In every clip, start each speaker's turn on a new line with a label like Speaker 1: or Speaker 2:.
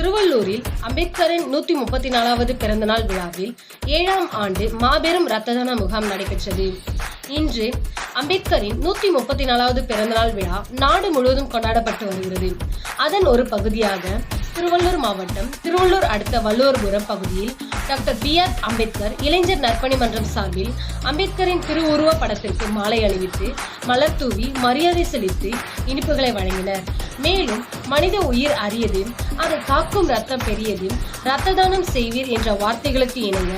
Speaker 1: திருவள்ளூரில் அம்பேத்கரின் நூத்தி முப்பத்தி நாலாவது பிறந்தநாள் விழாவில் ஏழாம் ஆண்டு மாபெரும் ரத்ததான முகாம் நடைபெற்றது. இன்று அம்பேத்கரின் நூத்தி முப்பத்தி நாலாவது பிறந்தநாள் விழா நாடு முழுவதும் கொண்டாடப்பட்டு வருகிறது. அதன் ஒரு பகுதியாக திருவள்ளூர் மாவட்டம் திருவள்ளூர் அடுத்த வள்ளுவர்புரம் பகுதியில் டாக்டர் பி ஆர் அம்பேத்கர் இளைஞர் நற்பணி மன்றம் சார்பில் அம்பேத்கரின் திருவுருவ படத்திற்கு மாலை அணிவித்து மலர் தூவி மரியாதை செலுத்தி இனிப்புகளை வழங்கினர். மேலும் மனித உயிர் அரியதும் அதை காக்கும் ரத்தம் பெரியதும் ரத்த தானம் செய்வீர் என்ற வார்த்தைகளுக்கு இணைய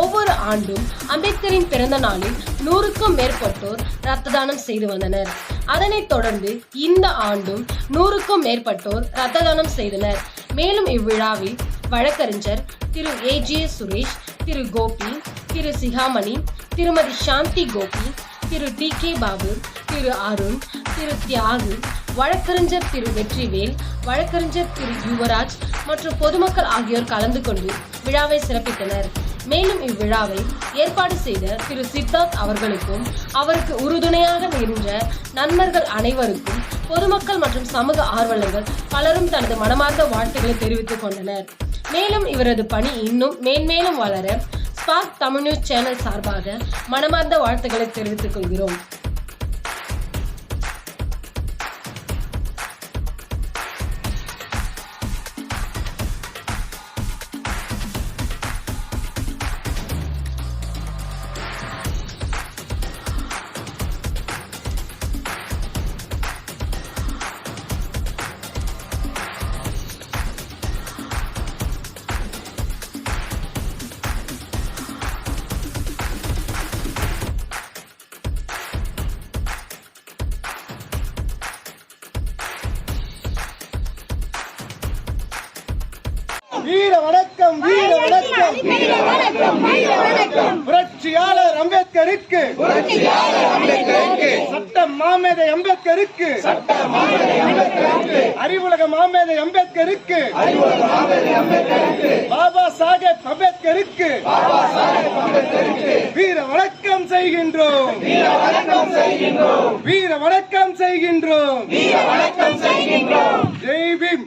Speaker 1: ஒவ்வொரு ஆண்டும் அம்பேத்கரின் பிறந்த நாளில் நூறுக்கும் மேற்பட்டோர் ரத்த தானம் செய்து வந்தனர். அதனைத் தொடர்ந்து இந்த ஆண்டும் நூறுக்கும் மேற்பட்டோர் ரத்த தானம் செய்தனர். மேலும் இவ்விழாவில் வழக்கறிஞர் Thiru A J Suresh Thiru Gopi Thiru Sigamani Thirumathi Shanthi Gopi Thiru T K Babu Thiru Arun Thiru Thiyagu வழக்கறிஞர் திரு வெற்றிவேல் வழக்கறிஞர் திரு யுவராஜ் மற்றும் பொதுமக்கள் ஆகியோர் கலந்து கொண்டு விழாவை சிறப்பித்தனர். மேலும் இவ்விழாவை ஏற்பாடு செய்த திரு சித்தார்த் அவர்களுக்கும் அவருக்கு உறுதுணையாக இருந்த நண்பர்கள் அனைவருக்கும் பொதுமக்கள் மற்றும் சமூக ஆர்வலர்கள் பலரும் தனது மனமார்ந்த வாழ்த்துக்களை தெரிவித்துக் கொண்டனர். மேலும் இவரது பணி இன்னும் மேன்மேலும் வளர ஸ்பார்க் தமிழ் நியூஸ் சேனல் சார்பாக மனமார்ந்த வாழ்த்துக்களை தெரிவித்துக் கொள்கிறோம்.
Speaker 2: வீர வணக்கம் வீர வணக்கம்.
Speaker 3: வீர வணக்கம் வீர வணக்கம்
Speaker 2: புரட்சியாளர் அம்பேத்கருக்கு. சட்ட மாமேதை அம்பேத்கருக்கு. அறிவுலக மாமேதை அம்பேத்கருக்கு. பாபா சாஹேப் அம்பேத்கருக்கு. வீர வணக்கம் செய்கின்றோம். வீர வணக்கம் செய்கின்றோம். ஜெய் பீம்.